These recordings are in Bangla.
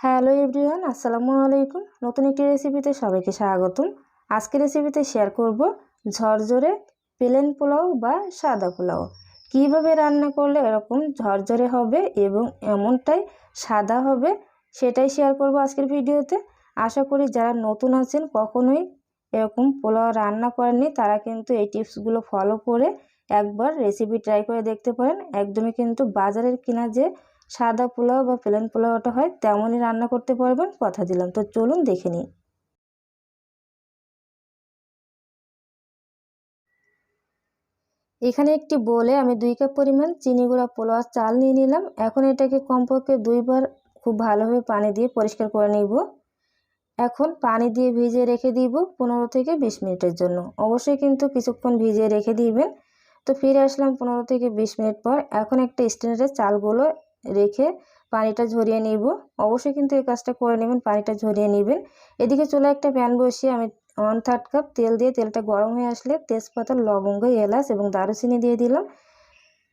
হ্যালো এভরিওয়ান, আসসালামু আলাইকুম। নতুন একটি রেসিপিতে সবাইকে স্বাগতম। আজকের রেসিপিতে শেয়ার করব ঝরঝরে প্লেন পোলাও বা সাদা পোলাও। কীভাবে রান্না করলে এরকম ঝরঝরে হবে এবং এমনটাই সাদা হবে, সেটাই শেয়ার করব আজকের ভিডিওতে আশা করি যারা নতুন আছেন, কখনোই এরকম পোলাও রান্না করেননি, তারা কিন্তু এই টিপসগুলো ফলো করে একবার রেসিপি ট্রাই করে দেখতে পারেন। একদমই কিন্তু বাজারের কিনা যে সাদা পোলাও বা প্লেন পোলাওটা হয়, তেমনই রান্না করতে পারবেন, কথা দিলাম। তো চলুন দেখে নিই। এখানে একটি বলে আমি দুই কাপ পরিমাণ চিনি গুঁড়া পোলাওয়ার চাল নিয়ে নিলাম। এখন এটাকে কমপক্ষে দুইবার খুব ভালোভাবে পানি দিয়ে পরিষ্কার করে নিব। এখন পানি দিয়ে ভিজিয়ে রেখে দিব পনেরো থেকে বিশ মিনিটের জন্য। অবশ্যই কিন্তু কিছুক্ষণ ভিজিয়ে রেখে দিবেন। তো ফিরে আসলাম পনেরো থেকে বিশ মিনিট পর। এখন একটা স্ট্যান্ডারে চালগুলো রেখে পানিটা ঝরিয়ে নিব। অবশ্যই কিন্তু এই কাজটা করে নেবেন, পানিটা ঝরিয়ে নেবেন। এদিকে চলে একটা প্যান বসিয়ে আমি ওয়ান থার্ড কাপ তেল দিয়ে, তেলটা গরম হয়ে আসলে তেজপাতা, লবঙ্গ, এলাচ এবং দারুচিনি দিয়ে দিলাম।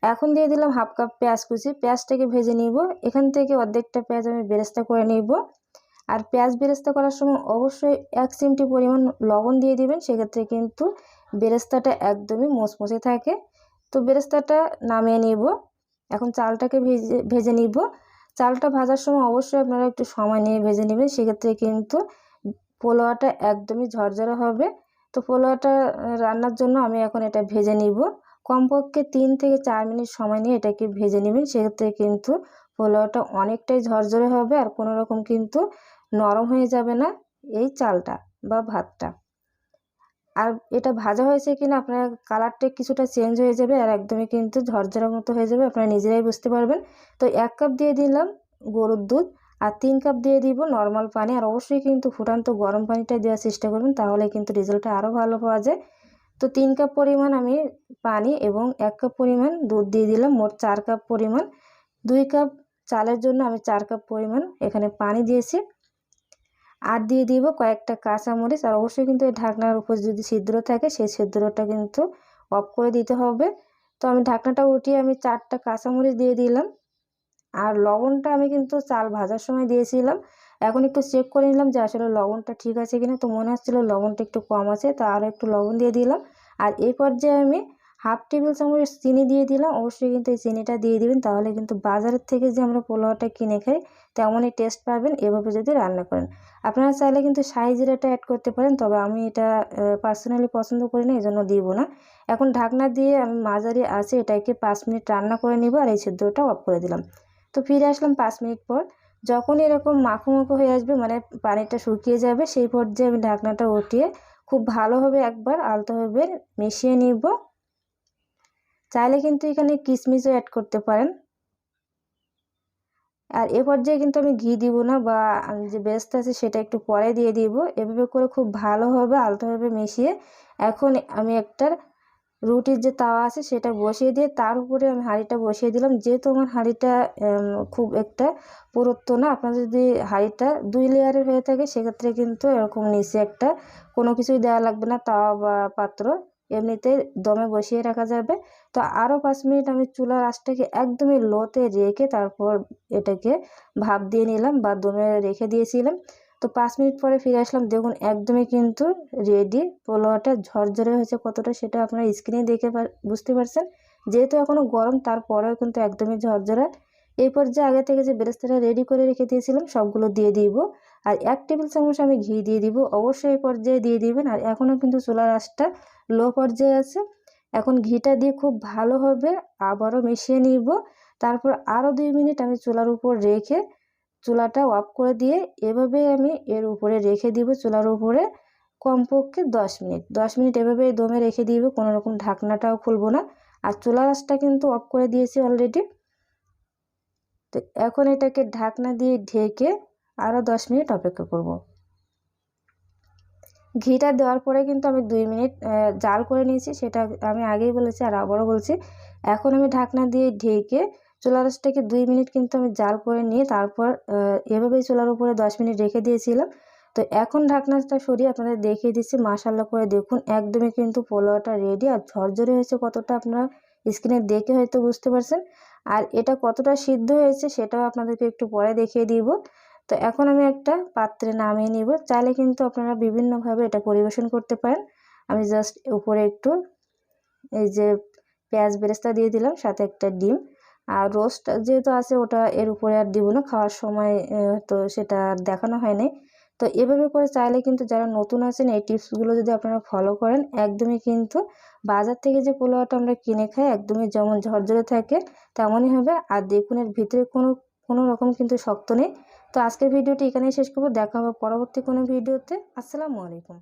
এখন দিয়ে দিলাম হাফ কাপ পেঁয়াজ কুচি। পেঁয়াজটাকে ভেজে নিব। এখান থেকে অর্ধেকটা পেঁয়াজ আমি বেরেস্তা করে নিব। আর পেঁয়াজ বেরেস্তা করার সময় অবশ্যই এক চিমটি পরিমাণ লবণ দিয়ে দিবেন। সেক্ষেত্রে কিন্তু বেরেস্তাটা একদমই মোচমোচে থাকে। তো বেরেস্তাটা নামিয়ে নিব। এখন চালটাকে ভেজে ভেজে নিব। চালটা ভাজার সময় অবশ্যই আপনারা একটু সময় নিয়ে ভেজে নেবেন। সেক্ষেত্রে কিন্তু পোলোয়াটা একদমই ঝরঝরে হবে। তো পোলোয়াটা রান্নার জন্য আমি এখন এটা ভেজে নিব। কমপক্ষে তিন থেকে চার মিনিট সময় নিয়ে এটাকে ভেজে নেবেন। সেক্ষেত্রে কিন্তু পোলাওটা অনেকটাই ঝরঝরে হবে আর কোনো রকম কিন্তু নরম হয়ে যাবে না এই চালটা বা ভাতটা। আর এটা ভাজা হয়েছে কিনা আপনার কালারটা কিছুটা চেঞ্জ হয়ে যাবে আর একদমই কিন্তু ঝরঝরা মতো হয়ে যাবে, আপনারা নিজেরাই বুঝতে পারবেন। তো এক কাপ দিয়ে দিলাম গরুর দুধ আর তিন কাপ দিয়ে দিব নর্মাল পানি আর অবশ্যই কিন্তু ফুটান্ত গরম পানিটা দেওয়ার চেষ্টা করবেন তাহলে কিন্তু রেজাল্টটা আরও ভালো পাওয়া যায়। তো তিন কাপ পরিমাণ আমি পানি এবং এক কাপ পরিমাণ দুধ দিয়ে দিলাম, মোট চার কাপ পরিমাণ। দুই কাপ চালের জন্য আমি চার কাপ পরিমাণ এখানে পানি দিয়েছি। আর দিয়ে দিব কয়েকটা কাঁচামরিচ। আর অবশ্যই কিন্তু এই ঢাকনার উপর যদি ছিদ্র থাকে, সেই ছিদ্রটা কিন্তু অফ করে দিতে হবে। তো আমি ঢাকনাটা উঠিয়ে আমি চারটা কাঁচামরিচ দিয়ে দিলাম। আর লবণটা আমি কিন্তু চাল ভাজার সময় দিয়েছিলাম। এখন একটু চেক করে নিলাম যে আসলে লবণটা ঠিক আছে কিনা। তো মনে হচ্ছিল লবণটা একটু কম আছে, তা আরও একটু লবণ দিয়ে দিলাম। আর এই পর্যায়ে আমি হাফ টেবিল চামচ চিনি দিয়ে দিলাম। অবশ্যই কিন্তু এই চিনিটা দিয়ে দিবেন, তাহলে কিন্তু বাজারের থেকে যে আমরা পোলাওটা কিনে খাই, তেমনই টেস্ট পাবেন। এভাবে যদি রান্না করেন। আপনারা চাইলে কিন্তু সাই জিরাটা অ্যাড করতে পারেন, তবে আমি এটা পার্সোনালি পছন্দ করি না এই জন্য দিব না। এখন ঢাকনা দিয়ে আমি মাঝারি আছে, এটাকে পাঁচ মিনিট রান্না করে নিব আর এই সিদ্ধটা অফ করে দিলাম। তো ফিরে আসলাম পাঁচ মিনিট পর। যখন এরকম মাখো মাখো হয়ে আসবে মানে পানিটা শুকিয়ে যাবে, সেই পর্যায়ে আমি ঢাকনাটা উঠিয়ে খুব ভালোভাবে একবার আলতোভাবে মিশিয়ে নিব। চাইলে কিন্তু এখানে কিশমিশও অ্যাড করতে পারেন। আর এ পর্যায়ে কিন্তু আমি ঘি দিব না বা যে বেস্ট আছে সেটা একটু পরে দিয়ে দিব। এভাবে করে খুব ভালোভাবে আলতোভাবে মিশিয়ে এখন আমি একটা রুটির যে তাওয়া আছে সেটা বসিয়ে দিয়ে তার উপরে আমি হাঁড়িটা বসিয়ে দিলাম। যেহেতু আমার হাঁড়িটা খুব একটা পুরুত্ব না আপনার যদি হাঁড়িটা দুই লেয়ারের হয়ে থাকে, সেক্ষেত্রে কিন্তু এরকম নিচে একটা কোনো কিছুই দেওয়া লাগবে না, তাওয়া বা পাত্র। এমনিতে দমে বসিয়ে রাখা যাবে। তো আরও পাঁচ মিনিট আমি চুলার আঁচটাকে একদমই লোতে রেখে তারপর এটাকে ভাপ দিয়ে নিলাম বা দমে রেখে দিয়েছিলাম। তো পাঁচ মিনিট পরে ফিরে আসলাম। দেখুন, একদমই কিন্তু রেডি পোলোয়াটা ঝরঝরে হয়েছে কতটা সেটা আপনারা স্ক্রিনে দেখে বুঝতে পারছেন। যেহেতু এখনও গরম, তারপরেও কিন্তু একদমই ঝরঝরা। এই পর্যায়ে আগে থেকে যে বেরেস্তাটা রেডি করে রেখে দিয়েছিলাম, সবগুলো দিয়ে দিব। আর এক টেবিল চামচ আমি ঘি দিয়ে দিব। অবশ্যই এই পর্যায়ে দিয়ে দিবেন। আর এখনও কিন্তু চুলার আঁচটা লো পর্যায়ে আছে। এখন ঘিটা দিয়ে খুব ভালোভাবে আবারও মিশিয়ে নিব। তারপর আরও দুই মিনিট আমি চুলার উপর রেখে চুলাটা অফ করে দিয়ে এভাবে আমি এর উপরে রেখে দিব চুলার উপরে কমপক্ষে দশ মিনিট। দশ মিনিট এভাবে দমে রেখে দিব, কোনো রকম ঢাকনাটাও খুলবো না। আর চুলার আঁচটা কিন্তু অফ করে দিয়েছি অলরেডি তো এখন এটাকে ঢাকনা দিয়ে ঢেকে আরও দশ মিনিট অপেক্ষা করব। ঘিটা দেওয়ার পরে কিন্তু আমি দুই মিনিট জাল করে নিয়েছি। সেটা আমি আগেই বলেছি আর আবারও বলছি। এখন আমি ঢাকনা দিয়ে ঢেকে চুলা রসটাকে দুই মিনিট কিন্তু আমি জাল করে নিয়ে তারপর এভাবেই চুলার উপরে দশ মিনিট রেখে দিয়েছিলাম। তো এখন ঢাকনাটা সরিয়ে আপনাদের দেখিয়ে দিচ্ছি। মাসাল্লা করে দেখুন, একদমই কিন্তু পোলাওটা রেডি আর ঝরঝরে হয়েছে কতটা আপনারা স্ক্রিনে দেখে হয়তো বুঝতে পারছেন। আর এটা কতটা সিদ্ধ হয়েছে সেটাও আপনাদেরকে একটু পরে দেখিয়ে দিব। তো এখন আমি একটা পাত্রে নামিয়ে নিব। চাইলে কিন্তু আপনারা বিভিন্নভাবে এটা পরিবেশন করতে পারেন। আমি জাস্ট উপরে একটু এই যে পেঁয়াজ বেরেস্তা দিয়ে দিলাম, সাথে একটা ডিম। আর রোস্ট যেহেতু আছে, ওটা এর উপরে আর দিব না। খাওয়ার সময় তো সেটা আর দেখানো হয়নি তো এভাবে করে চাইলে কিন্তু যারা নতুন আছেন, এই টিপসগুলো যদি আপনারা ফলো করেন, একদমই কিন্তু বাজার থেকে যে পোলাওটা আমরা কিনে খাই, একদমই যেমন ঝরঝরে থাকে, তেমনই হবে। আর দেখুন, এর ভিতরে কোনো কোনো রকম কিন্তু শক্ত নেই। তো আজকের ভিডিওটি এখানেই শেষ করব। দেখা হবে পরবর্তী কোনো ভিডিওতে। আসসালামু আলাইকুম।